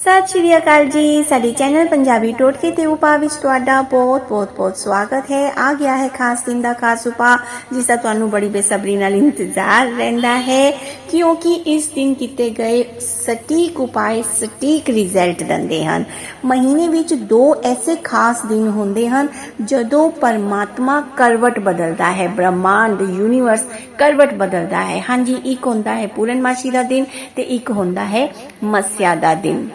ਸਤਿ ਸ਼੍ਰੀ ਅਕਾਲ ਜੀ। ਸਾਡੇ ਚੈਨਲ ਪੰਜਾਬੀ ਟੋਟਕੇ ਤੇ ਉਪਾਅ ਵਿੱਚ ਤੁਹਾਡਾ ਬਹੁਤ ਬਹੁਤ ਬਹੁਤ ਸਵਾਗਤ ਹੈ। ਆ ਗਿਆ ਹੈ ਖਾਸ ਦਿਨ ਦਾ ਖਾਸ ਉਪਾਅ, ਜਿਸ ਦਾ ਤੁਹਾਨੂੰ ਬੜੀ ਬੇਸਬਰੀ ਨਾਲ ਇੰਤਜ਼ਾਰ ਰਹਿੰਦਾ ਹੈ। ਕਿਉਂਕਿ ਇਸ ਦਿਨ ਕੀਤੇ ਗਏ ਸਟੀਕ ਉਪਾਅ, ਸਟੀਕ ਰਿਜ਼ਲਟ ਦਿੰਦੇ ਹਨ। ਮਹੀਨੇ ਵਿੱਚ ਦੋ ਐਸੇ ਖਾਸ ਦਿਨ ਹੁੰਦੇ ਹਨ, ਜਦੋਂ ਪਰਮਾਤਮਾ ਕਰਵਟ ਬਦਲਦਾ ਹੈ। ਬ੍ਰਹਮਾਂਡ ਯੂਨੀਵਰਸ ਕਰਵਟ ਬਦਲਦਾ ਹੈ। ਹਾਂਜੀ, ਇੱਕ ਹੁੰਦਾ ਹੈ ਪੂਰਨਮਾਸ਼ੀ ਦਾ ਦਿਨ ਤੇ ਇੱਕ ਹੁੰਦਾ ਹੈ ਮੱਸਿਆ ਦਾ ਦਿਨ।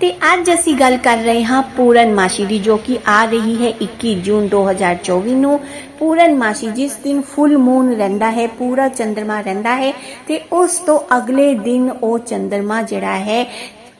ਤੇ ਅੱਜ ਅਸੀਂ ਗੱਲ ਕਰ ਰਹੇ ਹਾਂ ਪੂਰਨਮਾਸ਼ੀ ਦੀ, ਜੋ ਕਿ ਆ ਰਹੀ ਹੈ 21 ਜੂਨ 2024 ਨੂੰ। ਪੂਰਨਮਾਸ਼ੀ ਜਿਸ ਦਿਨ ਫੁੱਲ ਮੂਨ ਰਹਿੰਦਾ ਹੈ, ਪੂਰਾ ਚੰ드ਰਮਾ ਰਹਿੰਦਾ ਹੈ ਤੇ ਉਸ ਤੋਂ ਅਗਲੇ ਦਿਨ ਉਹ ਚੰ드ਰਮਾ ਜਿਹੜਾ ਹੈ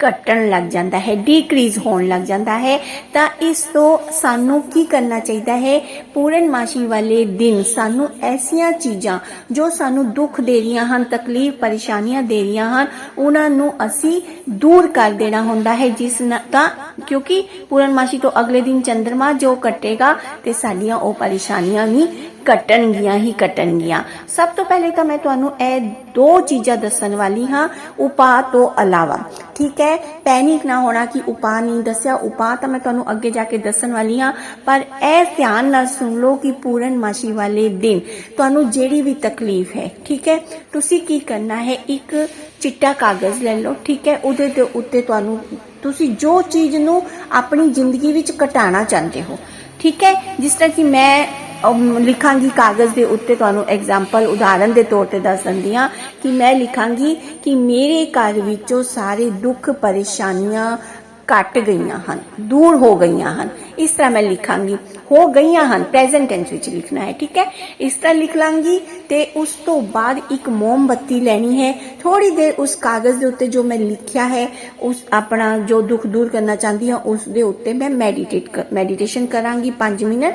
ਘਟਣ ਲੱਗ ਜਾਂਦਾ ਹੈ ਡੀਕਰੀਜ਼ ਹੋਣ ਲੱਗ ਜਾਂਦਾ ਹੈ। ਤਾਂ ਇਸ ਤੋਂ ਸਾਨੂੰ ਕੀ ਕਰਨਾ ਚਾਹੀਦਾ ਹੈ? ਪੂਰਨਮਾਸ਼ੀ ਵਾਲੇ ਦਿਨ ਸਾਨੂੰ ਐਸੀਆਂ ਚੀਜ਼ਾਂ ਜੋ ਸਾਨੂੰ ਦੁੱਖ ਦੇ ਰਹੀਆਂ ਹਨ, ਤਕਲੀਫ, ਪਰੇਸ਼ਾਨੀਆਂ ਦੇ ਰਹੀਆਂ ਹਨ, ਉਹਨਾਂ ਨੂੰ ਅਸੀਂ ਦੂਰ ਕਰ ਦੇਣਾ ਹੁੰਦਾ ਹੈ। ਜਿਸ ਨਾਲ ਤਾਂ ਕਿਉਂਕਿ ਪੂਰਨਮਾਸ਼ੀ ਤੋਂ ਅਗਲੇ ਦਿਨ ਚੰ드ਰਮਾ ਜੋ ਕੱਟੇਗਾ ਤੇ ਸਾਡੀਆਂ ਉਹ ਪਰੇਸ਼ਾਨੀਆਂ ਵੀ ਕੱਟਣਗੀਆਂ ਹੀ ਕੱਟਣਗੀਆਂ। ਸਭ ਤੋਂ ਪਹਿਲੇ ਤਾਂ ਮੈਂ ਤੁਹਾਨੂੰ ਇਹ ਦੋ ਚੀਜ਼ਾਂ ਦੱਸਣ ਵਾਲੀ ਹਾਂ, ਉਪਾਅ ਤੋਂ ਇਲਾਵਾ। ਠੀਕ ਹੈ, ਪੈਨਿਕ ਨਾ ਹੋਣਾ ਕਿ ਉਪਾਅ ਨਹੀਂ। ਦੱਸਿਆ ਉਪਾਅ ਤਾਂ ਮੈਂ ਤੁਹਾਨੂੰ ਅੱਗੇ ਜਾ ਕੇ ਦੱਸਣ ਵਾਲੀ ਹਾਂ, ਪਰ ਇਹ ਧਿਆਨ ਨਾਲ ਸੁਣ ਲਓ ਕਿ ਪੂਰਨਮਾਸ਼ੀ ਵਾਲੇ ਦਿਨ ਤੁਹਾਨੂੰ ਜਿਹੜੀ ਵੀ ਤਕਲੀਫ ਹੈ, ਠੀਕ ਹੈ, ਤੁਸੀਂ ਕੀ ਕਰਨਾ ਹੈ? ਇੱਕ ਚਿੱਟਾ ਕਾਗਜ਼ ਲੈ ਲਓ, ਠੀਕ ਹੈ, ਉਹਦੇ ਦੇ ਉੱਤੇ ਤੁਹਾਨੂੰ ਤੁਸੀਂ ਜੋ ਚੀਜ਼ ਨੂੰ ਆਪਣੀ ਜ਼ਿੰਦਗੀ ਵਿੱਚ ਘਟਾਉਣਾ ਚਾਹੁੰਦੇ ਹੋ, ਠੀਕ ਹੈ, ਜਿਸ ਤਰ੍ਹਾਂ ਕਿ ਮੈਂ ਲਿਖਾਂਗੀ ਕਾਗਜ਼ ਦੇ ਉੱਤੇ ਤੁਹਾਨੂੰ ਐਗਜ਼ਾਮਪਲ ਉਦਾਹਰਨ ਦੇ ਤੌਰ ਤੇ ਦੱਸ ਦਿੰਦੀ ਹਾਂ ਕਿ ਮੈਂ ਲਿਖਾਂਗੀ ਕਿ ਮੇਰੇ ਘਰ ਵਿੱਚੋਂ ਸਾਰੇ ਦੁੱਖ ਪਰੇਸ਼ਾਨੀਆਂ ਘਟ ਗਈਆਂ ਹਨ, ਦੂਰ ਹੋ ਗਈਆਂ ਹਨ। ਇਸ ਤਰ੍ਹਾਂ ਮੈਂ ਲਿਖਾਂਗੀ, ਹੋ ਗਈਆਂ ਹਨ ਪ੍ਰੈਜ਼ੈਂਟ ਟੈਂਸ ਵਿੱਚ ਲਿਖਣਾ ਹੈ, ਠੀਕ ਹੈ? ਇਸ ਤਰ੍ਹਾਂ ਲਿਖ ਲਾਂਗੀ ਤੇ ਉਸ ਤੋਂ ਬਾਅਦ ਇੱਕ ਮੋਮਬੱਤੀ ਲੈਣੀ ਹੈ। ਥੋੜੀ ਦੇਰ ਉਸ ਕਾਗਜ਼ ਦੇ ਉੱਤੇ ਜੋ ਮੈਂ ਲਿਖਿਆ ਹੈ, ਉਸ ਆਪਣਾ ਜੋ ਦੁੱਖ ਦੂਰ ਕਰਨਾ ਚਾਹੁੰਦੀ ਹਾਂ, ਉਸ ਦੇ ਉੱਤੇ ਮੈਂ ਮੈਡੀਟੇਟ ਮੈਡੀਟੇਸ਼ਨ ਕਰਾਂਗੀ 5 ਮਿੰਟ।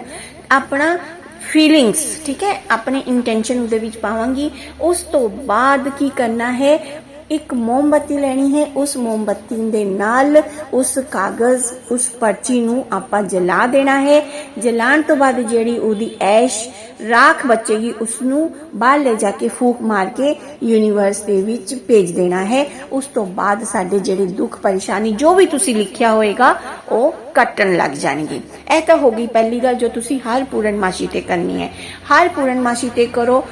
ਆਪਣਾ ਫੀਲਿੰਗਸ ਠੀਕ ਹੈ? ਆਪਣੇ ਇੰਟੈਂਸ਼ਨ ਉਹਦੇ ਵਿੱਚ ਪਾਵਾਂਗੀ। ਉਸ ਤੋਂ ਬਾਅਦ ਕੀ ਕਰਨਾ ਹੈ? ਇੱਕ ਮੋਮਬੱਤੀ ਲੈਣੀ ਹੈ, ਉਸ ਮੋਮਬੱਤੀ ਦੇ ਨਾਲ ਉਸ ਕਾਗਜ਼, ਉਸ ਪਰਚੀ ਨੂੰ ਆਪਾਂ ਜਲਾ ਦੇਣਾ ਹੈ। ਜਲਾਣ ਤੋਂ ਬਾਅਦ ਜਿਹੜੀ ਉਹਦੀ ਐਸ਼ ਰਾਖ ਬਚੇਗੀ ਉਸ ਨੂੰ ਬਾਹਰ ਲੈ ਜਾ ਕੇ ਫੂਕ ਮਾਰ ਕੇ ਯੂਨੀਵਰਸ ਦੇ ਵਿੱਚ ਭੇਜ ਦੇਣਾ ਹੈ। ਉਸ ਤੋਂ ਬਾਅਦ ਸਾਡੇ ਜਿਹੜੇ ਦੁੱਖ ਪਰੇਸ਼ਾਨੀ, ਜੋ ਵੀ ਤੁਸੀਂ ਲਿਖਿਆ ਹੋਏਗਾ, ਉਹ ਕੱਟਣ ਲੱਗ ਜਾਣਗੇ। ਇਹ ਤਾਂ ਹੋ ਗਈ ਪਹਿਲੀ ਗੱਲ ਜੋ ਤੁਸੀਂ ਹਰ ਪੂਰਨਮਾਸ਼ੀ ਤੇ ਕਰਨੀ ਹੈ। ਹਰ ਪੂਰਨਮਾਸ਼ੀ ਤੇ ਕਰੋ।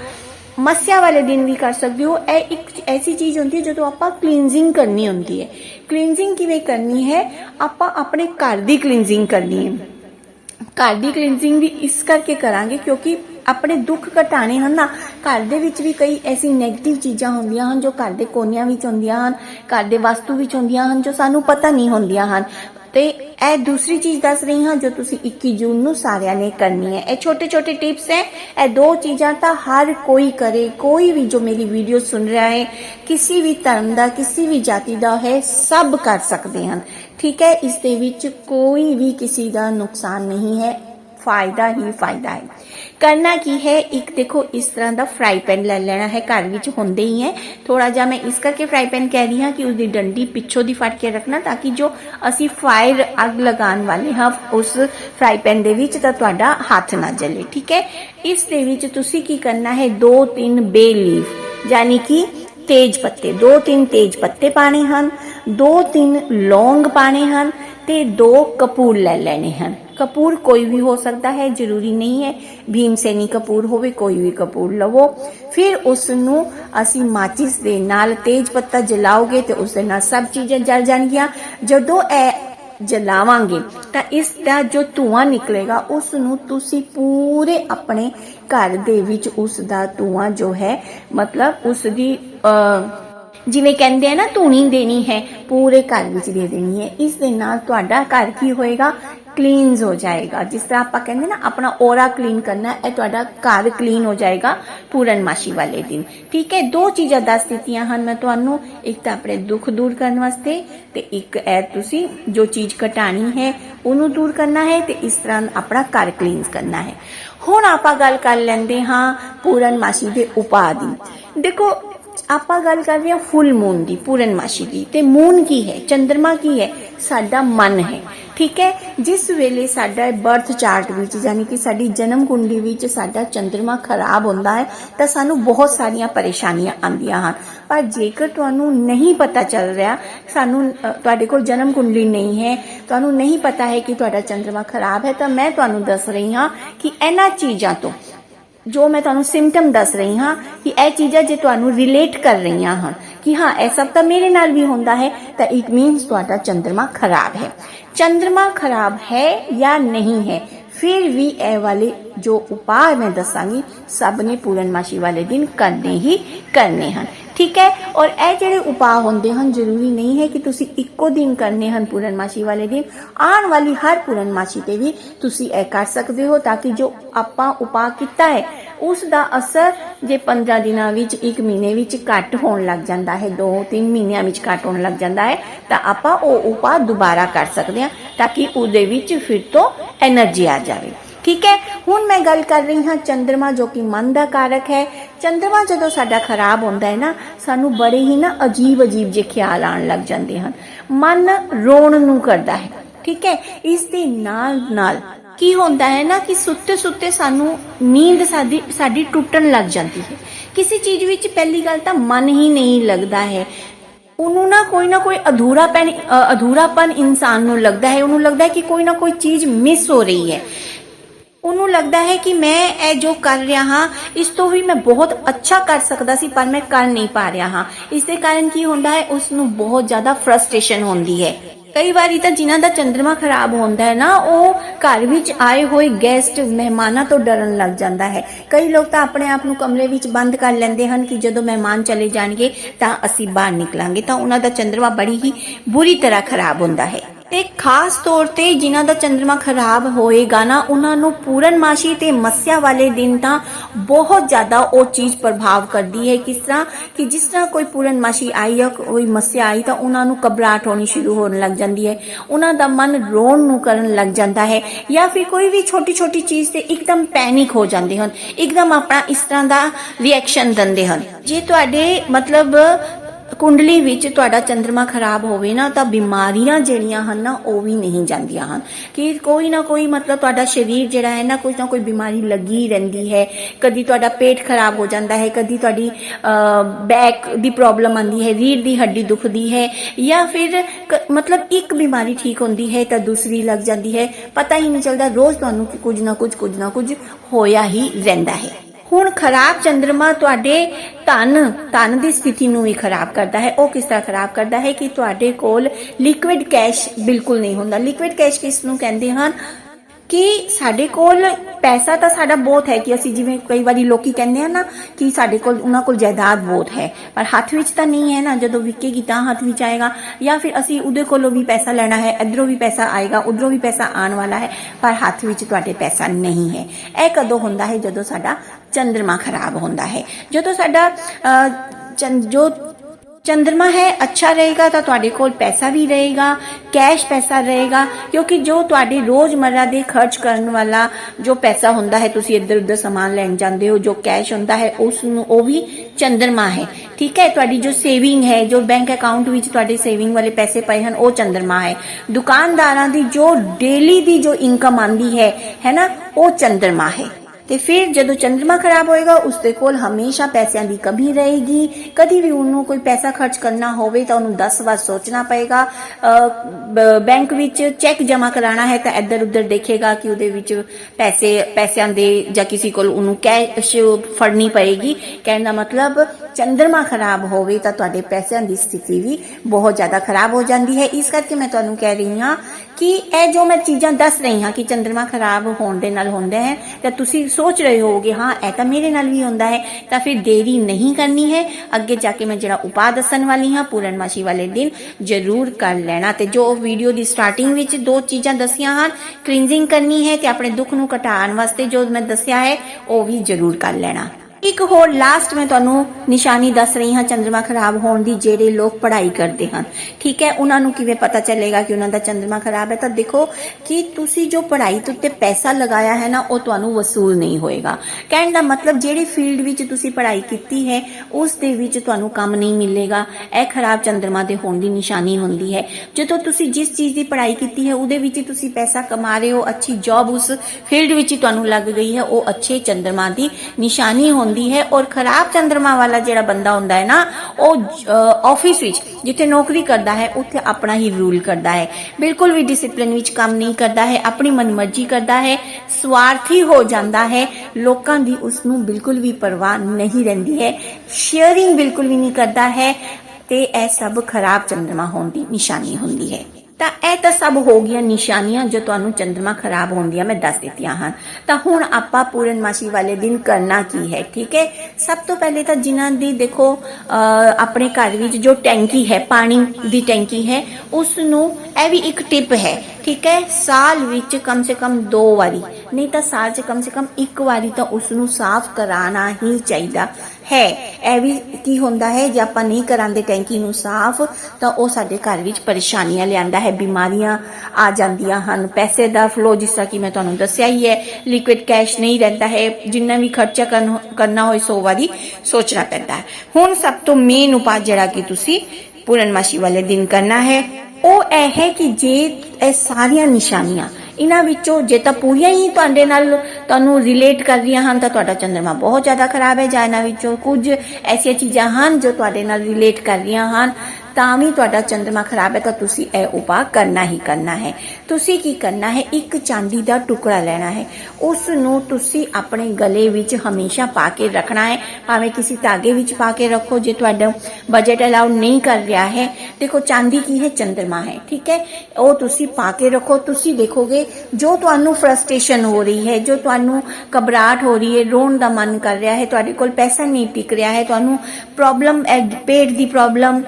ਮੱਸਿਆ ਵਾਲੇ ਦਿਨ ਵੀ ਕਰ ਸਕਦੇ ਹੋ। ਇਹ ਇੱਕ ਐਸੀ ਚੀਜ਼ ਹੁੰਦੀ ਹੈ ਜਦੋਂ ਆਪਾਂ ਕਲੀਨਜ਼ਿੰਗ ਕਰਨੀ ਹੁੰਦੀ ਹੈ। ਕਲੀਨਜ਼ਿੰਗ ਕਿਵੇਂ ਕਰਨੀ ਹੈ? ਆਪਾਂ ਆਪਣੇ ਘਰ ਦੀ ਕਲੀਨਜ਼ਿੰਗ ਕਰਨੀ ਹੈ। ਘਰ ਦੀ ਕਲੀਨਜ਼ਿੰਗ ਵੀ ਇਸ ਕਰਕੇ ਕਰਾਂਗੇ ਕਿਉਂਕਿ ਆਪਣੇ ਦੁੱਖ ਘਟਾਣੇ ਹਨ ਨਾ। ਘਰ ਦੇ ਵਿੱਚ ਵੀ ਕਈ ਐਸੀ 네ਗੇਟਿਵ ਚੀਜ਼ਾਂ ਹੁੰਦੀਆਂ ਹਨ ਜੋ ਘਰ ਦੇ ਕੋਨਿਆਂ ਵਿੱਚ ਹੁੰਦੀਆਂ ਹਨ, ਘਰ ਦੇ ਵਸਤੂ ਵਿੱਚ ਹੁੰਦੀਆਂ ਹਨ ਜੋ ਸਾਨੂੰ ਪਤਾ ਨਹੀਂ ਹੁੰਦੀਆਂ ਹਨ। ਤੇ ਇਹ ਦੂਸਰੀ ਚੀਜ਼ ਦੱਸ ਰਹੀ ਹਾਂ ਜੋ ਤੁਸੀਂ 21 ਜੂਨ ਨੂੰ ਸਾਰਿਆਂ ਨੇ ਕਰਨੀ ਹੈ। ਇਹ ਛੋਟੇ ਛੋਟੇ ਟਿਪਸ ਹੈ। ਇਹ ਦੋ ਚੀਜ਼ਾਂ ਤਾਂ ਹਰ ਕੋਈ ਕਰੇ, ਕੋਈ ਵੀ ਜੋ ਮੇਰੀ ਵੀਡੀਓ ਸੁਣ ਰਿਹਾ ਹੈ, ਕਿਸੇ ਵੀ ਧਰਮ ਦਾ, ਕਿਸੇ ਵੀ ਜਾਤੀ ਦਾ ਹੈ, ਸਭ ਕਰ ਸਕਦੇ ਹਨ। ਠੀਕ ਹੈ, ਇਸ ਦੇ ਵਿੱਚ ਕੋਈ ਵੀ ਕਿਸੇ ਦਾ ਨੁਕਸਾਨ ਨਹੀਂ ਹੈ। ਫਾਇਦਾ ਹੀ ਫਾਇਦਾ ਹੈ। ਕਰਨਾ ਕੀ ਹੈ? ਇੱਕ ਦੇਖੋ, ਇਸ ਤਰ੍ਹਾਂ ਦਾ ਫਰਾਈ ਪੈਨ ਲੈ ਲੈਣਾ ਹੈ। ਘਰ ਵਿੱਚ ਹੁੰਦੇ ਹੀ ਹੈ। ਥੋੜਾ ਜਿਹਾ ਮੈਂ ਇਸ ਕਰਕੇ ਫਰਾਈ ਪੈਨ ਕਹਿ ਰਹੀ ਹਾਂ ਕਿ ਉਸ ਦੀ ਡੰਡੀ ਪਿੱਛੋਂ ਦੀ ਫੜ ਕੇ ਰੱਖਣਾ ਤਾਂ ਕਿ ਜੋ ਅਸੀਂ ਫਾਇਰ ਅੱਗ ਲਗਾਉਣ ਵਾਲੇ ਹਾਂ, ਉਸ ਫਰਾਈ ਪੈਨ ਦੇ ਵਿੱਚ ਤਾਂ ਤੁਹਾਡਾ ਹੱਥ ਨਾ ਜਲੇ, ਠੀਕ ਹੈ? ਇਸ ਦੇ ਵਿੱਚ ਤੁਸੀਂ ਕੀ ਕਰਨਾ ਹੈ? ਦੋ ਤਿੰਨ ਬੇ ਲੀਫ, ਯਾਨੀ ਕਿ ਤੇਜ ਪੱਤੇ, ਦੋ ਤਿੰਨ ਤੇਜ ਪੱਤੇ ਪਾਣੇ ਹਨ, ਦੋ ਤਿੰਨ ਲੌਂਗ ਪਾਣੇ ਹਨ ਤੇ ਦੋ ਕਪੂਰ ਲੈ ਲੈਣੇ ਹਨ। ਕਪੂਰ ਕੋਈ ਵੀ ਹੋ ਸਕਦਾ ਹੈ, ਜ਼ਰੂਰੀ ਨਹੀਂ ਹੈ। ਭੀਮਸੈਨੀ ਕਪੂਰ ਹੋਵੇ, ਕੋਈ ਵੀ ਕਪੂਰ ਲਵੋ। ਫਿਰ ਉਸ ਨੂੰ ਅਸੀਂ ਮਾਚਿਸ ਦੇ ਨਾਲ ਤੇਜ ਪੱਤਾ ਜਲਾਓਗੇ ਤੇ ਉਸ ਦੇ ਨਾਲ ਸਭ ਚੀਜ਼ਾਂ ਜਲ ਜਾਣਗੀਆਂ। ਜਦੋਂ ਇਹ ਜਲਾਵਾਂਗੇ, ਤਾਂ ਇਸ ਦਾ ਜੋ ਧੂਆਂ ਨਿਕਲੇਗਾ ਉਸ ਨੂੰ ਤੁਸੀਂ ਪੂਰੇ ਆਪਣੇ ਘਰ ਦੇ ਵਿੱਚ ਉਸ ਦਾ ਧੂਆਂ ਜੋ ਹੈ, ਮਤਲਬ ਉਸ ਦੀ ਜਿਵੇਂ ਕਹਿੰਦੇ ਆ ਨਾ, ਧੂਣੀ ਦੇਣੀ ਹੈ, ਪੂਰੇ ਘਰ ਵਿੱਚ ਦੇ ਦੇਣੀ ਹੈ। ਇਸ ਦੇ ਨਾਲ ਤੁਹਾਡਾ ਘਰ ਕੀ ਹੋਏਗਾ? ਕਲੀਨਸ ਹੋ ਜਾਏਗਾ। ਜਿਸ ਤਰ੍ਹਾਂ ਆਪਾਂ ਕਹਿੰਦੇ ਨਾ, ਆਪਣਾ ਔਰਾ ਕਲੀਨ ਕਰਨਾ ਇਹ ਤੁਹਾਡਾ ਘਰ ਕਲੀਨ ਹੋ ਜਾਏਗਾ ਪੂਰਨਮਾਸ਼ੀ ਵਾਲੇ ਦਿਨ। ਠੀਕ ਹੈ, ਦੋ ਚੀਜ਼ਾਂ ਦੱਸ ਦਿੱਤੀਆਂ ਹਨ ਮੈਂ ਤੁਹਾਨੂੰ। ਇੱਕ ਤਾਂ ਆਪਣੇ ਦੁੱਖ ਦੂਰ ਕਰਨ ਵਾਸਤੇ ਤੇ ਇੱਕ ਇਹ ਤੁਸੀਂ ਜੋ ਚੀਜ਼ ਘਟਾਣੀ ਹੈ, ਉਹਨੂੰ ਦੂਰ ਕਰਨਾ ਹੈ ਤੇ ਇਸ ਤਰ੍ਹਾਂ ਆਪਣਾ ਘਰ ਕਲੀਨਸ ਕਰਨਾ ਹੈ। ਹੁਣ ਆਪਾਂ ਗੱਲ ਕਰ ਲੈਂਦੇ ਹਾਂ ਪੂਰਨਮਾਸ਼ੀ ਦੇ ਉਪਾਅ ਦੀ। ਦੇਖੋ ਆਪਾਂ ਗੱਲ ਕਰ ਰਹੇ ਹਾਂ ਫੁੱਲ ਮੂਨ ਦੀ, ਪੂਰਨ ਮਾਸ਼ੀ ਦੀ। ਤੇ ਮੂਨ ਕੀ ਹੈ? ਚੰ드ਰਮਾ ਕੀ ਹੈ? ਸਾਡਾ ਮਨ ਹੈ। ਠੀਕ ਹੈ? ਜਿਸ ਵੇਲੇ ਸਾਡਾ ਬਰਥ ਚਾਰਟ ਵਿੱਚ, ਯਾਨੀ ਕਿ ਸਾਡੀ ਜਨਮ ਕੁੰਡਲੀ ਵਿੱਚ ਸਾਡਾ ਚੰ드ਰਮਾ ਖਰਾਬ ਹੁੰਦਾ ਹੈ, ਤਾਂ ਸਾਨੂੰ ਬਹੁਤ ਸਾਰੀਆਂ ਪਰੇਸ਼ਾਨੀਆਂ ਆਉਂਦੀਆਂ ਹਨ। ਪਰ ਜੇਕਰ ਤੁਹਾਨੂੰ ਨਹੀਂ ਪਤਾ ਚੱਲ ਰਿਹਾ, ਸਾਨੂੰ ਤੁਹਾਡੇ ਕੋਲ ਜਨਮ ਕੁੰਡਲੀ ਨਹੀਂ ਹੈ, ਤੁਹਾਨੂੰ ਨਹੀਂ ਪਤਾ ਹੈ ਕਿ ਤੁਹਾਡਾ ਚੰ드ਰਮਾ ਖਰਾਬ ਹੈ, ਤਾਂ ਮੈਂ ਤੁਹਾਨੂੰ ਦੱਸ ਰਹੀ ਹਾਂ ਕਿ ਇਹਨਾਂ ਚੀਜ਼ਾਂ ਤੋਂ ਜੋ ਮੈਂ ਤੁਹਾਨੂੰ ਸਿੰਪਟਮ ਦੱਸ ਰਹੀ ਹਾਂ ਕਿ ਇਹ ਚੀਜ਼ਾਂ ਜੇ ਤੁਹਾਨੂੰ ਰਿਲੇਟ ਕਰ ਰਹੀਆਂ ਹਨ ਕਿ ਹਾਂ, ਇਹ ਸਭ ਤਾਂ ਮੇਰੇ ਨਾਲ ਵੀ ਹੁੰਦਾ ਹੈ, ਤਾਂ ਇਟ ਮੀਨਸ ਤੁਹਾਡਾ ਚੰ드ਰਮਾ ਖਰਾਬ ਹੈ। ਚੰ드ਰਮਾ ਖਰਾਬ ਹੈ ਜਾਂ ਨਹੀਂ ਹੈ? ਫਿਰ ਵੀ ਇਹ ਵਾਲੇ ਜੋ ਉਪਾਅ ਮੈਂ ਦੱਸਾਂਗੀ, ਸਭ ਨੇ ਪੂਰਨਮਾਸ਼ੀ ਵਾਲੇ ਦਿਨ ਕਰਨੇ ਹੀ ਕਰਨੇ ਹਨ। ਠੀਕ ਹੈ? ਔਰ ਇਹ ਜਿਹੜੇ ਉਪਾਅ ਹੁੰਦੇ ਹਨ, ਜ਼ਰੂਰੀ ਨਹੀਂ ਹੈ ਕਿ ਤੁਸੀਂ ਇੱਕੋ ਦਿਨ ਕਰਨੇ ਹਨ ਪੂਰਨਮਾਸ਼ੀ ਵਾਲੇ ਦਿਨ। ਆਉਣ ਵਾਲੀ ਹਰ ਪੂਰਨਮਾਸ਼ੀ ਤੇ ਵੀ ਤੁਸੀਂ ਇਹ ਕਰ ਸਕਦੇ ਹੋ ਤਾਂ ਕਿ ਜੋ ਆਪਾਂ ਉਪਾਅ ਕੀਤਾ ਹੈ ਉਸ ਦਾ ਅਸਰ ਜੇ 15 ਦਿਨਾਂ ਵਿੱਚ 1 ਮਹੀਨੇ ਵਿੱਚ ਘਟ ਹੋਣ ਲੱਗ ਜਾਂਦਾ ਹੈ 2-3 ਮਹੀਨਿਆਂ ਵਿੱਚ ਘਟ ਹੋਣ ਲੱਗ ਜਾਂਦਾ ਹੈ, ਤਾਂ ਆਪਾਂ ਉਹ ਉਪਾਅ ਦੁਬਾਰਾ ਕਰ ਸਕਦੇ ਹਾਂ ਤਾਂ ਕਿ ਉਹਦੇ ਵਿੱਚ ਫਿਰ ਤੋਂ એનર્ਜੀ ਆ ਜਾਵੇ। ਠੀਕ ਹੈ? ਹੁਣ ਮੈਂ ਗੱਲ ਕਰ ਰਹੀ ਹਾਂ ਚੰਦਰਮਾ, ਜੋ ਕਿ ਮਨ ਦਾ ਕਾਰਕ ਹੈ। ਚੰਦਰਮਾ ਜਦੋਂ ਸਾਡਾ ਖਰਾਬ ਹੁੰਦਾ ਹੈ ਨਾ, ਸਾਨੂੰ ਬੜੇ ਹੀ ਨਾ ਅਜੀਬ ਅਜੀਬ ਜਿਹੇ ਖਿਆਲ ਆਉਣ ਲੱਗ ਜਾਂਦੇ ਹਨ। ਮਨ ਰੋਣ ਨੂੰ ਕਰਦਾ ਹੈ। ਠੀਕ ਹੈ? ਇਸ ਦੇ ਨਾਲ ਨਾਲ ਕੀ ਹੁੰਦਾ ਹੈ ਨਾ ਕਿ ਸੁੱਤੇ ਸੁੱਤੇ ਸਾਨੂੰ ਨੀਂਦ ਸਾਡੀ ਸਾਡੀ ਟੁੱਟਣ ਲੱਗ ਜਾਂਦੀ ਹੈ। ਕਿਸੇ ਚੀਜ਼ ਵਿੱਚ ਪਹਿਲੀ ਗੱਲ ਤਾਂ ਮਨ ਹੀ ਨਹੀਂ ਲੱਗਦਾ ਹੈ। ਉਹਨੂੰ ਨਾ ਕੋਈ ਨਾ ਕੋਈ ਅਧੂਰਾਪਨ ਅਧੂਰਾਪਨ ਇਨਸਾਨ ਨੂੰ ਲੱਗਦਾ ਹੈ। ਉਹਨੂੰ ਲੱਗਦਾ ਹੈ ਕਿ ਕੋਈ ਨਾ ਕੋਈ ਚੀਜ਼ ਮਿਸ ਹੋ ਰਹੀ ਹੈ। ਉਹਨੂੰ ਲੱਗਦਾ ਹੈ ਕਿ ਮੈਂ ਇਹ ਜੋ ਕਰ ਰਿਹਾ ਹਾਂ, ਇਸ ਤੋਂ ਵੀ ਮੈਂ ਬਹੁਤ ਅੱਛਾ ਕਰ ਸਕਦਾ ਸੀ, ਪਰ ਮੈਂ ਕਰ ਨਹੀਂ ਪਾ ਰਿਹਾ ਹਾਂ। ਇਸ ਦੇ ਕਾਰਨ ਕੀ ਹੁੰਦਾ ਹੈ? ਉਸ ਨੂੰ ਬਹੁਤ ਜ਼ਿਆਦਾ ਫਰਸਟ੍ਰੇਸ਼ਨ ਹੁੰਦੀ ਹੈ। ਕਈ ਵਾਰੀ ਤਾਂ ਜਿਨ੍ਹਾਂ ਦਾ ਚੰਦਰਮਾ ਖਰਾਬ ਹੁੰਦਾ ਹੈ ਨਾ, ਉਹ ਘਰ ਵਿੱਚ ਆਏ ਹੋਏ ਗੈਸਟ ਮਹਿਮਾਨਾਂ ਤੋਂ ਡਰਨ ਲੱਗ ਜਾਂਦਾ ਹੈ। ਕਈ ਲੋਕ ਤਾਂ ਆਪਣੇ ਆਪ ਨੂੰ ਕਮਰੇ ਵਿੱਚ ਬੰਦ ਕਰ ਲੈਂਦੇ ਹਨ ਕਿ ਜਦੋਂ ਮਹਿਮਾਨ ਚਲੇ ਜਾਣਗੇ ਤਾਂ ਅਸੀਂ ਬਾਹਰ ਨਿਕਲਾਂਗੇ, ਤਾਂ ਉਹਨਾਂ ਦਾ ਚੰਦਰਮਾ ਬੜੀ ਹੀ ਬੁਰੀ ਤਰ੍ਹਾਂ ਖਰਾਬ ਹੁੰਦਾ ਹੈ। ਤੇ ਖਾਸ ਤੌਰ ਤੇ ਜਿਨ੍ਹਾਂ ਦਾ ਚੰ드ਰਮਾ ਖਰਾਬ ਹੋਏਗਾ ਨਾ, ਉਹਨਾਂ ਨੂੰ ਪੂਰਨਮਾਸ਼ੀ ਤੇ ਮੱਸਿਆ ਵਾਲੇ ਦਿਨ ਤਾਂ ਬਹੁਤ ਜ਼ਿਆਦਾ ਉਹ ਚੀਜ਼ ਪ੍ਰਭਾਵ ਕਰਦੀ ਹੈ। ਕਿਸ ਤਰ੍ਹਾਂ ਕਿ ਜਿਸ ਤਰ੍ਹਾਂ ਕੋਈ ਪੂਰਨਮਾਸ਼ੀ ਆਈ ਜਾਂ ਕੋਈ ਮੱਸਿਆ ਆਈ ਤਾਂ ਉਹਨਾਂ ਨੂੰ ਘਬਰਾਹਟ ਹੋਣੀ ਸ਼ੁਰੂ ਹੋਣ ਲੱਗ ਜਾਂਦੀ ਹੈ। ਉਹਨਾਂ ਦਾ ਮਨ ਰੋਣ ਨੂੰ ਕਰਨ ਲੱਗ ਜਾਂਦਾ ਹੈ ਜਾਂ ਫਿਰ ਕੋਈ ਵੀ ਛੋਟੀ ਛੋਟੀ ਚੀਜ਼ ਤੇ ਇੱਕਦਮ ਪੈਨਿਕ ਹੋ ਜਾਂਦੇ ਹਨ। ਇੱਕਦਮ ਆਪਣਾ ਇਸ ਤਰ੍ਹਾਂ ਦਾ ਰਿਐਕਸ਼ਨ ਦਿੰਦੇ ਹਨ। ਜੇ ਤੁਹਾਡੇ ਮਤਲਬ ਕੁੰਡਲੀ ਵਿੱਚ ਤੁਹਾਡਾ ਚੰ드ਰਮਾ ਖਰਾਬ ਹੋਵੇ ਨਾ, ਤਾਂ ਬਿਮਾਰੀਆਂ ਜਿਹੜੀਆਂ ਹਨ ਨਾ, ਉਹ ਵੀ ਨਹੀਂ ਜਾਂਦੀਆਂ ਹਨ। ਕਿ ਕੋਈ ਨਾ ਕੋਈ ਮਤਲਬ ਤੁਹਾਡਾ ਸਰੀਰ ਜਿਹੜਾ ਹੈ ਨਾ ਕੁਝ ਨਾ ਕੋਈ ਬਿਮਾਰੀ ਲੱਗੀ ਰਹਿੰਦੀ ਹੈ। ਕਦੀ ਤੁਹਾਡਾ ਪੇਟ ਖਰਾਬ ਹੋ ਜਾਂਦਾ ਹੈ, ਕਦੀ ਤੁਹਾਡੀ ਬੈਕ ਦੀ ਪ੍ਰੋਬਲਮ ਆਉਂਦੀ ਹੈ ਰੀੜ ਦੀ ਹੱਡੀ ਦੁਖਦੀ ਹੈ, ਜਾਂ ਫਿਰ ਕ- ਮਤਲਬ ਇੱਕ ਬਿਮਾਰੀ ਠੀਕ ਹੁੰਦੀ ਹੈ, ਤਾਂ ਦੂਸਰੀ ਲੱਗ ਜਾਂਦੀ ਹੈ। ਪਤਾ ਹੀ ਨਹੀਂ ਚੱਲਦਾ, ਰੋਜ਼ ਤੁਹਾਨੂੰ ਕੁਝ ਨਾ ਕੁਝ ਕੁਝ ਨਾ ਕੁਝ ਹੋਇਆ ਹੀ ਰਹਿੰਦਾ ਹੈ। ਹੁਣ ਖਰਾਬ ਚੰ드ਰਮਾ ਤੁਹਾਡੇ ਧਨ ਧਨ ਦੀ ਸਥਿਤੀ ਨੂੰ ਵੀ ਖਰਾਬ ਕਰਦਾ ਹੈ। ਉਹ ਕਿਸ ਤਰ੍ਹਾਂ ਖਰਾਬ ਕਰਦਾ ਹੈ ਕਿ ਤੁਹਾਡੇ ਕੋਲ ਲਿਕੁਇਡ ਕੈਸ਼ ਬਿਲਕੁਲ ਨਹੀਂ ਹੁੰਦਾ। ਲਿਕੁਇਡ ਕੈਸ਼ ਕਿਸ ਨੂੰ ਕਹਿੰਦੇ ਹਨ? ਕਿ ਸਾਡੇ ਕੋਲ ਪੈਸਾ ਤਾਂ ਸਾਡਾ ਬਹੁਤ ਹੈ ਕਿ ਅਸੀਂ ਜਿਵੇਂ ਕਈ ਵਾਰੀ ਲੋਕੀ ਕਹਿੰਦੇ ਆ ਨਾ ਕਿ ਸਾਡੇ ਕੋਲ ਉਹਨਾਂ ਕੋਲ ਜਾਇਦਾਦ ਬਹੁਤ ਹੈ। ਪਰ ਹੱਥ ਵਿੱਚ ਤਾਂ ਨਹੀਂ ਹੈ ਨਾ ਜਦੋਂ ਵਿਕੇਗੀ ਤਾਂ ਹੱਥ ਵਿੱਚ ਆਏਗਾ। ਜਾਂ ਫਿਰ ਅਸੀਂ ਉਹਦੇ ਕੋਲੋਂ ਵੀ ਪੈਸਾ ਲੈਣਾ ਹੈ ਇਧਰੋਂ ਵੀ ਪੈਸਾ ਆਏਗਾ ਉਧਰੋਂ ਵੀ ਪੈਸਾ ਆਉਣ ਵਾਲਾ ਹੈ ਪਰ ਹੱਥ ਵਿੱਚ ਤੁਹਾਡੇ ਪੈਸਾ ਨਹੀਂ ਹੈ। ਇਹ ਕਦੋਂ ਹੁੰਦਾ ਹੈ? ਜਦੋਂ ਸਾਡਾ ਚੰਦਰਮਾ ਖਰਾਬ ਹੁੰਦਾ ਹੈ। ਜਦੋਂ ਸਾਡਾ ਅਹ, ਜੋ ਚੰਦਰਮਾ ਹੈ ਅੱਛਾ ਰਹੇਗਾ ਤਾਂ ਤੁਹਾਡੇ ਕੋਲ ਪੈਸਾ ਵੀ ਰਹੇਗਾ ਕੈਸ਼ ਪੈਸਾ ਰਹੇਗਾ, ਕਿਉਂਕਿ ਜੋ ਤੁਹਾਡੇ ਰੋਜ਼ਮਰਰਾ ਦੇ ਖਰਚ ਕਰਨ ਵਾਲਾ ਜੋ ਪੈਸਾ ਹੁੰਦਾ ਹੈ, ਤੁਸੀਂ ਇੱਧਰ ਉੱਧਰ ਸਮਾਨ ਲੈਣ ਜਾਂਦੇ ਹੋ, ਜੋ ਕੈਸ਼ ਹੁੰਦਾ ਹੈ ਉਸ ਨੂੰ ਉਹ ਵੀ ਚੰਦਰਮਾ ਹੈ। ਠੀਕ ਹੈ, ਤੁਹਾਡੀ ਜੋ ਸੇਵਿੰਗ ਹੈ, ਜੋ ਬੈਂਕ ਅਕਾਊਂਟ ਵਿੱਚ ਤੁਹਾਡੇ ਸੇਵਿੰਗ ਵਾਲੇ ਪੈਸੇ ਪਏ ਹਨ, ਉਹ ਚੰਦਰਮਾ ਹੈ। ਦੁਕਾਨਦਾਰਾਂ ਦੀ ਜੋ ਡੇਲੀ ਦੀ ਜੋ ਇਨਕਮ ਆਂਦੀ ਹੈ ਹੈ ਨਾ, ਉਹ ਚੰਦਰਮਾ ਹੈ। ਤੇ ਫਿਰ ਜਦੋਂ ਚੰਦਰਮਾ ਖਰਾਬ ਹੋਏਗਾ ਉਸ ਦੇ ਕੋਲ ਹਮੇਸ਼ਾ ਪੈਸਿਆਂ ਦੀ ਕਮੀ ਰਹੇਗੀ। ਕਦੀ ਵੀ ਉਹਨੂੰ ਕੋਈ ਪੈਸਾ ਖਰਚ ਕਰਨਾ ਹੋਵੇ ਤਾਂ ਉਹਨੂੰ 10 ਵਾਰ ਸੋਚਣਾ ਪਏਗਾ। ਬੈਂਕ ਵਿੱਚ ਚੈੱਕ ਜਮ੍ਹਾਂ ਕਰਾਣਾ ਹੈ ਤਾਂ ਇੱਧਰ ਉੱਧਰ ਦੇਖੇਗਾ ਕਿ ਉਹਦੇ ਵਿੱਚ ਪੈਸੇ, ਪੈਸਿਆਂ ਦੇ ਜਾਂ ਕਿਸੇ ਕੋਲ ਉਹਨੂੰ ਕੈਸ਼ ਫੜਨੀ ਪਏਗੀ। ਕਹਿਣ ਦਾ ਮਤਲਬ, ਚੰਦਰਮਾ ਖਰਾਬ ਹੋਵੇ ਤਾਂ ਤੁਹਾਡੇ ਪੈਸਿਆਂ ਦੀ ਸਥਿਤੀ ਵੀ ਬਹੁਤ ਜ਼ਿਆਦਾ ਖਰਾਬ ਹੋ ਜਾਂਦੀ ਹੈ। ਇਸ ਕਰਕੇ ਮੈਂ ਤੁਹਾਨੂੰ ਕਹਿ ਰਹੀ ਹਾਂ ਕਿ ਇਹ ਜੋ ਮੈਂ ਚੀਜ਼ਾਂ ਦੱਸ ਰਹੀ ਹਾਂ ਕਿ ਚੰਦਰਮਾ ਖਰਾਬ ਹੋਣ ਦੇ ਨਾਲ ਹੁੰਦੇ ਹੈ, ਤਾਂ ਤੁਸੀਂ ਸੋਚ ਰਹੇ ਹੋਵੋਗੇ, ਹਾਂ, ਇਹ ਤਾਂ ਮੇਰੇ ਨਾਲ ਵੀ ਹੁੰਦਾ ਹੈ, ਤਾਂ ਫਿਰ ਦੇਰੀ ਨਹੀਂ ਕਰਨੀ ਹੈ। ਅੱਗੇ ਜਾ ਕੇ ਮੈਂ ਜਿਹੜਾ ਉਪਾਅ ਦੱਸਣ ਵਾਲੀ ਹਾਂ, ਪੂਰਨਮਾਸ਼ੀ ਵਾਲੇ ਦਿਨ ਜ਼ਰੂਰ ਕਰ ਲੈਣਾ। ਤੇ ਜੋ ਵੀਡੀਓ ਦੀ ਸਟਾਰਟਿੰਗ ਵਿੱਚ ਦੋ ਚੀਜ਼ਾਂ ਦੱਸੀਆਂ ਹਨ ਕ੍ਰਿੰਜਿੰਗ ਕਰਨੀ ਹੈ ਤੇ ਆਪਣੇ ਦੁੱਖ ਨੂੰ ਘਟਾਉਣ ਵਾਸਤੇ ਜੋ ਮੈਂ ਦੱਸਿਆ ਹੈ, ਉਹ ਵੀ ਜ਼ਰੂਰ ਕਰ ਲੈਣਾ। ਇੱਕ ਹੋਰ ਲਾਸਟ ਮੈਂ ਤੁਹਾਨੂੰ ਨਿਸ਼ਾਨੀ ਦੱਸ ਰਹੀ ਹਾਂ, ਚੰਦਰਮਾ ਖਰਾਬ ਹੋਣ ਦੀ ਜਿਹੜੇ ਲੋਕ ਪੜ੍ਹਾਈ ਕਰਦੇ ਹਨ। ਠੀਕ ਹੈ, ਉਹਨਾਂ ਨੂੰ ਕਿਵੇਂ ਪਤਾ ਚੱਲੇਗਾ ਕਿ ਉਹਨਾਂ ਦਾ ਚੰਦਰਮਾ ਖਰਾਬ ਹੈ? ਤਾਂ ਦੇਖੋ ਕਿ ਤੁਸੀਂ ਜੋ ਪੜ੍ਹਾਈ ਤੇ ਉੱਤੇ ਪੈਸਾ ਲਗਾਇਆ ਹੈ ਨਾ, ਉਹ ਤੁਹਾਨੂੰ ਵਸੂਲ ਨਹੀਂ ਹੋਏਗਾ। ਕਹਿਣ ਦਾ ਮਤਲਬ ਜਿਹੜੀ ਫੀਲਡ ਵਿੱਚ ਤੁਸੀਂ ਪੜ੍ਹਾਈ ਕੀਤੀ ਹੈ, ਉਸ ਦੇ ਵਿੱਚ ਤੁਹਾਨੂੰ ਕੰਮ ਨਹੀਂ ਮਿਲੇਗਾ। ਇਹ ਖਰਾਬ ਚੰਦਰਮਾ ਦੇ ਹੋਣ ਦੀ ਨਿਸ਼ਾਨੀ ਹੁੰਦੀ ਹੈ। ਜਦੋਂ ਤੁਸੀਂ ਜਿਸ ਚੀਜ਼ ਦੀ ਪੜ੍ਹਾਈ ਕੀਤੀ ਹੈ, ਉਹਦੇ ਵਿੱਚ ਤੁਸੀਂ ਪੈਸਾ ਕਮਾ ਰਹੇ ਹੋ, ਅੱਛੀ ਜੌਬ ਉਸ ਫੀਲਡ ਵਿੱਚ ਤੁਹਾਨੂੰ ਲੱਗ ਗਈ ਹੈ, ਉਹ ਅੱਛੇ ਚੰਦਰਮਾ ਦੀ ਨਿਸ਼ਾਨੀ ਹੁੰਦੀ ਹੈ ਔਰ ਖਰਾਬ ਚੰ드ਰਮਾ ਵਾਲਾ ਜਿਹੜਾ ਬੰਦਾ ਹੁੰਦਾ ਹੈ ਨਾ, ਉਹ ਆਫਿਸ ਵਿੱਚ ਜਿੱਥੇ ਨੌਕਰੀ ਕਰਦਾ ਹੈ, ਉੱਥੇ ਆਪਣਾ ਹੀ ਰੂਲ ਕਰਦਾ ਹੈ। ਬਿਲਕੁਲ ਵੀ ਡਿਸਪਲਿਨ ਵਿੱਚ ਕੰਮ ਨਹੀਂ ਕਰਦਾ ਹੈ, ਆਪਣੀ ਮਨਮਰਜ਼ੀ ਕਰਦਾ ਹੈ, ਸਵਾਰਥੀ ਹੋ ਜਾਂਦਾ ਹੈ। ਲੋਕਾਂ ਦੀ ਉਸ ਨੂੰ ਬਿਲਕੁਲ ਵੀ ਪਰਵਾਹ ਨਹੀਂ ਰਹਿੰਦੀ ਹੈ। ਸ਼ੇਅਰਿੰਗ ਬਿਲਕੁਲ ਵੀ ਨਹੀਂ ਕਰਦਾ ਹੈ ਤੇ ਇਹ ਸਭ ਖਰਾਬ ਚੰਦਰਮਾ ਹੋਣ ਦੀ ਨਿਸ਼ਾਨੀ ਹੁੰਦੀ ਹੈ। ਤਾਂ ਇਹ ਤਾਂ ਸਭ ਹੋ ਗਈਆਂ ਨਿਸ਼ਾਨੀਆਂ ਜੋ ਤੁਹਾਨੂੰ ਚੰਦਰਮਾ ਖਰਾਬ ਹੋਣ ਦੀਆਂ ਮੈਂ ਦੱਸ ਦਿੱਤੀਆਂ ਹਨ। ਤਾਂ ਹੁਣ ਆਪਾਂ ਪੂਰਨਮਾਸ਼ੀ ਵਾਲੇ ਦਿਨ ਕਰਨਾ ਕੀ ਹੈ, ਠੀਕ ਹੈ? ਸਭ ਤੋਂ ਪਹਿਲੇ ਤਾਂ ਜਿਨ੍ਹਾਂ ਦੀ ਦੇਖੋ ਆਪਣੇ ਘਰ ਵਿੱਚ ਜੋ ਟੈਂਕੀ ਹੈ, ਪਾਣੀ ਦੀ ਟੈਂਕੀ ਹੈ ਉਸ ਨੂੰ ਇਹ ਵੀ ਇੱਕ ਟਿਪ ਹੈ ਠੀਕ ਹੈ? ਸਾਲ ਵਿੱਚ ਕਮ ਸੇ ਕਮ ਦੋ ਵਾਰੀ। ਨਹੀਂ ਤਾਂ ਸਾਲ 'ਚ ਕਮ ਸੇ ਕਮ ਇੱਕ ਵਾਰੀ ਤਾਂ ਉਸ ਨੂੰ ਸਾਫ਼ ਕਰਾਉਣਾ ਹੀ ਚਾਹੀਦਾ ਹੈ। ਇਹ ਵੀ ਕੀ ਹੁੰਦਾ ਹੈ? ਜੇ ਆਪਾਂ ਨਹੀਂ ਕਰਾਂਦੇ ਟੈਂਕੀ ਨੂੰ ਸਾਫ਼, ਤਾਂ ਉਹ ਸਾਡੇ ਘਰ ਵਿੱਚ ਪਰੇਸ਼ਾਨੀਆਂ ਲਿਆਂਦਾ ਹੈ, ਬਿਮਾਰੀਆਂ ਆ ਜਾਂਦੀਆਂ ਹਨ। ਪੈਸੇ ਦਾ ਫਲੋ ਜਿਸ ਤਰ੍ਹਾਂ ਕਿ ਮੈਂ ਤੁਹਾਨੂੰ ਦੱਸਿਆ ਹੀ ਹੈ ਲਿਕੁਇਡ ਕੈਸ਼ ਨਹੀਂ ਰਹਿੰਦਾ ਹੈ। ਜਿੰਨਾ ਵੀ ਖਰਚਾ ਕਰਨ- ਕਰਨਾ ਹੋਏ ਸੋ ਵਾਰੀ ਸੋਚਣਾ ਪੈਂਦਾ ਹੈ। ਹੁਣ ਸਭ ਤੋਂ ਮੇਨ ਉਪਾਅ ਜਿਹੜਾ ਕਿ ਤੁਸੀਂ ਪੂਰਨਮਾਸ਼ੀ ਵਾਲੇ ਦਿਨ ਕਰਨਾ ਹੈ ਉਹ ਇਹ ਹੈ ਕਿ ਜੇ ਇਹ ਸਾਰੀਆਂ ਨਿਸ਼ਾਨੀਆਂ ਇਹਨਾਂ ਵਿੱਚੋਂ ਜੇ ਤਾਂ ਪੂਰੀਆਂ ਹੀ ਤੁਹਾਡੇ ਨਾਲ ਤੁਹਾਨੂੰ ਰਿਲੇਟ ਕਰ ਰਹੀਆਂ ਹਨ, ਤਾਂ ਤੁਹਾਡਾ ਚੰਦਰਮਾ ਬਹੁਤ ਜ਼ਿਆਦਾ ਖਰਾਬ ਹੈ ਜਾਂ ਇਹਨਾਂ ਵਿੱਚੋਂ ਕੁਝ ਐਸੀਆਂ ਚੀਜ਼ਾਂ ਹਨ ਜੋ ਤੁਹਾਡੇ ਨਾਲ ਰਿਲੇਟ ਕਰ ਰਹੀਆਂ ਹਨ। ਤਾਂ ਵੀ ਤੁਹਾਡਾ ਚੰਦਰਮਾ ਖਰਾਬ ਹੈ ਤਾਂ ਤੁਸੀਂ ਇਹ ਉਪਾਅ ਕਰਨਾ ਹੀ ਕਰਨਾ ਹੈ। ਤੁਸੀਂ ਕੀ ਕਰਨਾ ਹੈ? ਇੱਕ ਚਾਂਦੀ ਦਾ ਟੁਕੜਾ ਲੈਣਾ ਹੈ। ਉਸ ਨੂੰ ਤੁਸੀਂ ਆਪਣੇ ਗਲੇ ਵਿੱਚ ਹਮੇਸ਼ਾ ਪਾ ਕੇ ਰੱਖਣਾ ਹੈ। ਭਾਵੇਂ ਕਿਸੇ ਧਾਗੇ ਵਿੱਚ ਪਾ ਕੇ ਰੱਖੋ, ਜੇ ਤੁਹਾਡਾ ਬਜਟ ਅਲਾਉ ਨਹੀਂ ਕਰ ਰਿਹਾ ਹੈ। ਦੇਖੋ, ਚਾਂਦੀ ਕੀ ਹੈ? ਚੰਦਰਮਾ ਹੈ, ਠੀਕ ਹੈ? ਉਹ ਤੁਸੀਂ ਪਾ ਕੇ ਰੱਖੋ। ਤੁਸੀਂ ਦੇਖੋਗੇ, ਜੋ ਤੁਹਾਨੂੰ ਫਰਸਟ੍ਰੇਸ਼ਨ ਹੋ ਰਹੀ ਹੈ, ਜੋ ਤੁਹਾਨੂੰ ਘਬਰਾਹਟ ਹੋ ਰਹੀ ਹੈ, ਰੋਣ ਦਾ ਮਨ ਕਰ ਰਿਹਾ ਹੈ, ਤੁਹਾਡੇ ਕੋਲ ਪੈਸਾ ਨਹੀਂ ਟਿਕ ਰਿਹਾ ਹੈ, ਤੁਹਾਨੂੰ ਪ੍ਰੋਬਲਮ ਪੇਟ ਦੀ ਪ੍ਰੋਬਲਮ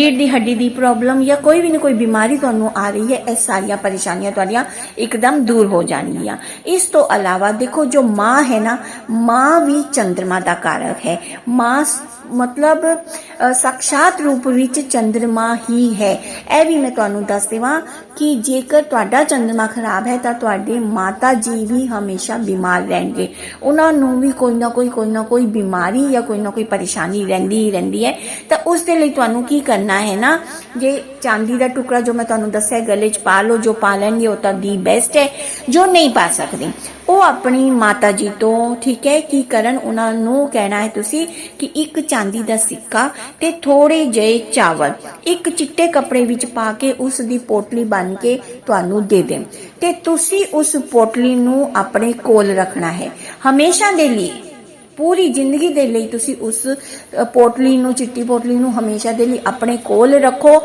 ਰੀੜ ਦੀ ਹੱਡੀ ਦੀ ਪ੍ਰੋਬਲਮ ਜਾਂ ਕੋਈ ਵੀ ਨਾ ਕੋਈ ਬਿਮਾਰੀ ਤੁਹਾਨੂੰ ਆ ਰਹੀ ਹੈ, ਇਹ ਸਾਰੀਆਂ ਪਰੇਸ਼ਾਨੀਆਂ ਤੁਹਾਡੀਆਂ ਇੱਕਦਮ ਦੂਰ ਹੋ ਜਾਣਗੀਆਂ। ਇਸ ਤੋਂ ਇਲਾਵਾ ਦੇਖੋ, ਜੋ ਮਾਂ ਹੈ ਨਾ, ਮਾਂ ਵੀ ਚੰਦਰਮਾ ਦਾ ਕਾਰਕ ਹੈ। ਮਾਂ ਮਤਲਬ ਅ, ਸਾਖਸ਼ਾਤ ਰੂਪ ਵਿੱਚ ਚੰਦਰਮਾ ਹੀ ਹੈ। ਇਹ ਵੀ ਮੈਂ ਤੁਹਾਨੂੰ ਦੱਸ ਦੇਵਾਂ ਕਿ ਜੇਕਰ ਤੁਹਾਡਾ ਚੰਦਰਮਾ ਖਰਾਬ ਹੈ ਤਾਂ ਤੁਹਾਡੇ ਮਾਤਾ ਜੀ ਵੀ ਹਮੇਸ਼ਾ ਬਿਮਾਰ ਰਹਿਣਗੇ। ਉਹਨਾਂ ਨੂੰ ਵੀ ਕੋਈ ਨਾ ਕੋਈ ਕੋਈ ਨਾ ਕੋਈ ਬਿਮਾਰੀ ਜਾਂ ਕੋਈ ਨਾ ਕੋਈ ਪਰੇਸ਼ਾਨੀ ਰਹਿੰਦੀ ਹੀ ਰਹਿੰਦੀ ਹੈ। ਤਾਂ ਉਸ ਦੇ ਲਈ ਤੁਹਾਨੂੰ ਕੀ ਕਰਨਾ ਹੈ ਨਾ ਜੇ ਚਾਂਦੀ ਦਾ ਟੁਕੜਾ ਜੋ ਮੈਂ ਤੁਹਾਨੂੰ ਦੱਸਿਆ ਗਲੇ 'ਚ ਪਾ ਲਓ ਜੋ ਪਾ ਲੈਣਗੇ ਉਹ ਤਾਂ ਦੀ ਬੈਸਟ ਹੈ। ਜੋ ਨਹੀਂ ਪਾ ਸਕਦੇ ਉਹ ਆਪਣੀ ਮਾਤਾ ਜੀ ਤੋਂ, ਠੀਕ ਹੈ, ਕੀ ਕਰਨ ਉਹਨਾਂ ਨੂੰ ਕਹਿਣਾ ਹੈ ਤੁਸੀਂ ਕਿ ਇੱਕ ਚਾਂਦੀ ਦਾ ਸਿੱਕਾ ਤੇ ਥੋੜੇ ਜਿਹੇ ਚਾਵਲ, ਇੱਕ ਚਿੱਟੇ ਕੱਪੜੇ ਵਿੱਚ ਪਾ ਕੇ ਉਸ ਦੀ ਪੋਟਲੀ ਬਣ ਕੇ ਤੁਹਾਨੂੰ ਦੇ ਦੇਣ। ਤੇ ਤੁਸੀਂ ਉਸ ਪੋਟਲੀ ਨੂੰ ਆਪਣੇ ਕੋਲ ਰੱਖਣਾ ਹੈ। ਹਮੇਸ਼ਾ ਦੇ ਲਈ ਪੂਰੀ ਜ਼ਿੰਦਗੀ ਦੇ ਲਈ ਤੁਸੀਂ ਉਸ ਪੋਟਲੀ ਨੂੰ, ਚਿੱਟੀ ਪੋਟਲੀ ਨੂੰ ਹਮੇਸ਼ਾ ਦੇ ਲਈ ਆਪਣੇ ਕੋਲ ਰੱਖੋ।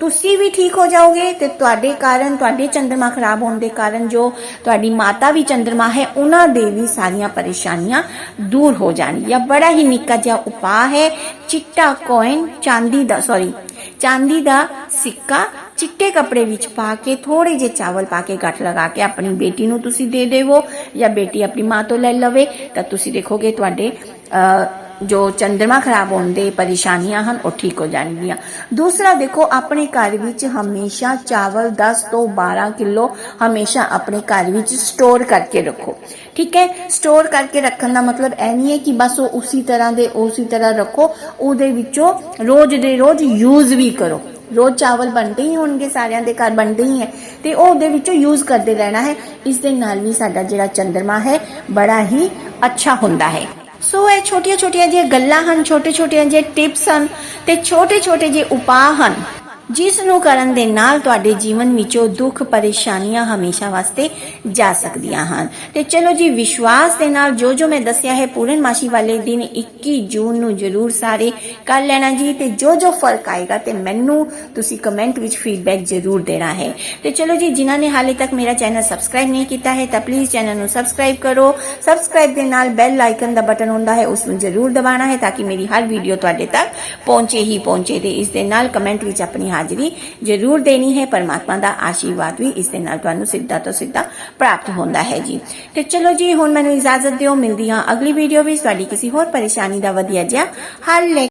ਤੁਸੀਂ ਵੀ ਠੀਕ ਹੋ ਜਾਓਗੇ ਤੇ ਤੁਹਾਡੇ ਕਾਰਨ, ਤੁਹਾਡੇ ਚੰਦਰਮਾ ਖਰਾਬ ਹੋਣ ਦੇ ਕਾਰਨ ਜੋ ਤੁਹਾਡੀ ਮਾਤਾ ਵੀ ਚੰਦਰਮਾ ਹੈ, ਉਹਨਾਂ ਦੇ ਵੀ ਸਾਰੀਆਂ ਪਰੇਸ਼ਾਨੀਆਂ ਦੂਰ ਹੋ ਜਾਣਗੀਆਂ। ਬੜਾ ਹੀ ਨਿੱਕਾ ਜਿਹਾ ਉਪਾਅ ਹੈ। ਚਿੱਟਾ ਕੋਇਨ ਚਾਂਦੀ ਦਾ ਸੌਰੀ ਚਾਂਦੀ ਦਾ ਸਿੱਕਾ ਚਿੱਟੇ ਕੱਪੜੇ ਵਿੱਚ ਪਾ ਕੇ ਥੋੜੇ ਜਿਹੇ ਚਾਵਲ ਪਾ ਕੇ, ਗੱਠ ਲਗਾ ਕੇ ਆਪਣੀ ਬੇਟੀ ਨੂੰ ਤੁਸੀਂ ਦੇ ਦੇਵੋ ਜਾਂ ਬੇਟੀ ਆਪਣੀ ਮਾਂ ਤੋਂ ਲੈ ਲਵੇ, ਤਾਂ ਤੁਸੀਂ ਦੇਖੋਗੇ ਤੁਹਾਡੇ ਜੋ ਚੰਦਰਮਾ ਖਰਾਬ ਹੋਣ ਦੇ ਪਰੇਸ਼ਾਨੀਆਂ ਹਨ, ਉਹ ਠੀਕ ਹੋ ਜਾਣਗੀਆਂ। ਦੂਸਰਾ ਦੇਖੋ, ਆਪਣੇ ਘਰ ਵਿੱਚ ਹਮੇਸ਼ਾ ਚਾਵਲ 10 ਤੋਂ 12 ਕਿਲੋ ਹਮੇਸ਼ਾ ਆਪਣੇ ਘਰ ਵਿੱਚ ਸਟੋਰ ਕਰਕੇ ਰੱਖੋ। ਠੀਕ ਹੈ? ਸਟੋਰ ਕਰਕੇ ਰੱਖਣ ਦਾ ਮਤਲਬ ਇਹ ਨਹੀਂ ਹੈ ਕਿ ਬਸ ਉਹ ਉਸੇ ਤਰ੍ਹਾਂ ਦੇ, ਉਸੇ ਤਰ੍ਹਾਂ ਰੱਖੋ, ਉਹਦੇ ਵਿੱਚੋਂ ਰੋਜ਼ ਦੇ ਰੋਜ਼ ਯੂਜ਼ ਵੀ ਕਰੋ। ਰੋਜ਼ ਚਾਵਲ ਬਣਦੇ ਹੀ ਹੋਣਗੇ ਸਾਰਿਆਂ ਦੇ ਘਰ ਬਣਦੇ ਹੀ ਹੈ। ਤੇ ਉਹ ਉਹਦੇ ਵਿੱਚੋਂ ਯੂਜ਼ ਕਰਦੇ ਰਹਿਣਾ ਹੈ। ਇਸ ਦੇ ਨਾਲ ਵੀ ਸਾਡਾ ਜਿਹੜਾ ਚੰਦਰਮਾ ਹੈ, ਬੜਾ ਹੀ ਅੱਛਾ ਹੁੰਦਾ ਹੈ। ਸੋ ਇਹ ਛੋਟੀਆਂ ਛੋਟੀਆਂ ਜਿਹੀਆਂ ਗੱਲਾਂ ਹਨ ਛੋਟੇ ਛੋਟੀਆਂ ਜਿਹੇ ਟਿਪਸ ਹਨ ਤੇ ਛੋਟੇ ਛੋਟੇ ਜਿਹੇ ਉਪਾਅ ਹਨ। ਜਿਸ ਨੂੰ ਕਰਨ ਦੇ ਨਾਲ ਤੁਹਾਡੇ ਜੀਵਨ ਵਿੱਚੋਂ ਦੁੱਖ, ਪਰੇਸ਼ਾਨੀਆਂ ਹਮੇਸ਼ਾ ਵਾਸਤੇ ਜਾ ਸਕਦੀਆਂ ਹਨ। ਤੇ ਚਲੋ ਜੀ, ਵਿਸ਼ਵਾਸ ਦੇ ਨਾਲ ਜੋ ਜੋ ਮੈਂ ਦੱਸਿਆ ਹੈ ਪੂਰਨਮਾਸ਼ੀ ਵਾਲੇ ਦਿਨ 21 ਜੂਨ ਨੂੰ ਜਰੂਰ ਸਾਰੇ ਕਰ ਲੈਣਾ ਜੀ। ਤੇ ਜੋ ਜੋ ਫ਼ਰਕ ਆਏਗਾ ਤੇ ਮੈਨੂੰ ਤੁਸੀਂ ਕਮੈਂਟ ਵਿੱਚ ਫੀਡਬੈਕ ਜਰੂਰ ਦੇਣਾ ਹੈ। ਤੇ ਚਲੋ ਜੀ, ਜਿਨ੍ਹਾਂ ਨੇ ਹਾਲੇ ਤੱਕ ਮੇਰਾ ਚੈਨਲ ਸਬਸਕ੍ਰਾਈਬ ਨਹੀਂ ਕੀਤਾ ਹੈ, ਤਾਂ ਪਲੀਜ਼ ਚੈਨਲ ਨੂੰ ਸਬਸਕ੍ਰਾਈਬ ਕਰੋ। ਸਬਸਕ੍ਰਾਈਬ ਦੇ ਨਾਲ ਬੈਲ ਆਈਕਨ ਦਾ ਬਟਨ ਹੁੰਦਾ ਹੈ, ਉਸ ਨੂੰ ਜਰੂਰ ਦਬਾਉਣਾ ਹੈ, ਤਾਂ ਕਿ ਮੇਰੀ ਹਰ ਵੀਡੀਓ ਤੁਹਾਡੇ ਤੱਕ ਪਹੁੰਚੇ ਹੀ ਪਹੁੰਚੇ ਤੇ ਇਸ ਦੇ ਨਾਲ ਕਮੈਂਟ ਵਿੱਚ ਆਪਣੀ ਹਾਜ਼ਰੀ ਹਾਜ਼ਰੀ ਜ਼ਰੂਰ ਦੇਣੀ ਹੈ। ਪਰਮਾਤਮਾ ਦਾ ਆਸ਼ੀਰਵਾਦ ਵੀ ਇਸ ਦੇ ਨਾਲ ਤੁਹਾਨੂੰ ਸਿੱਧਾ ਤੋਂ ਸਿੱਧਾ ਪ੍ਰਾਪਤ ਹੁੰਦਾ ਹੈ ਜੀ। ਤੇ ਚਲੋ ਜੀ, ਹੁਣ ਮੈਨੂੰ ਇਜਾਜ਼ਤ ਦਿਓ। ਮਿਲਦੀ ਹਾਂ ਅਗਲੀ ਵੀਡੀਓ ਵਿੱਚ। ਤੁਹਾਡੀ ਕਿਸੇ ਹੋਰ ਪਰੇਸ਼ਾਨੀ ਦਾ ਵਧੀਆ ਜਿਹਾ ਹੱਲ ਲੈ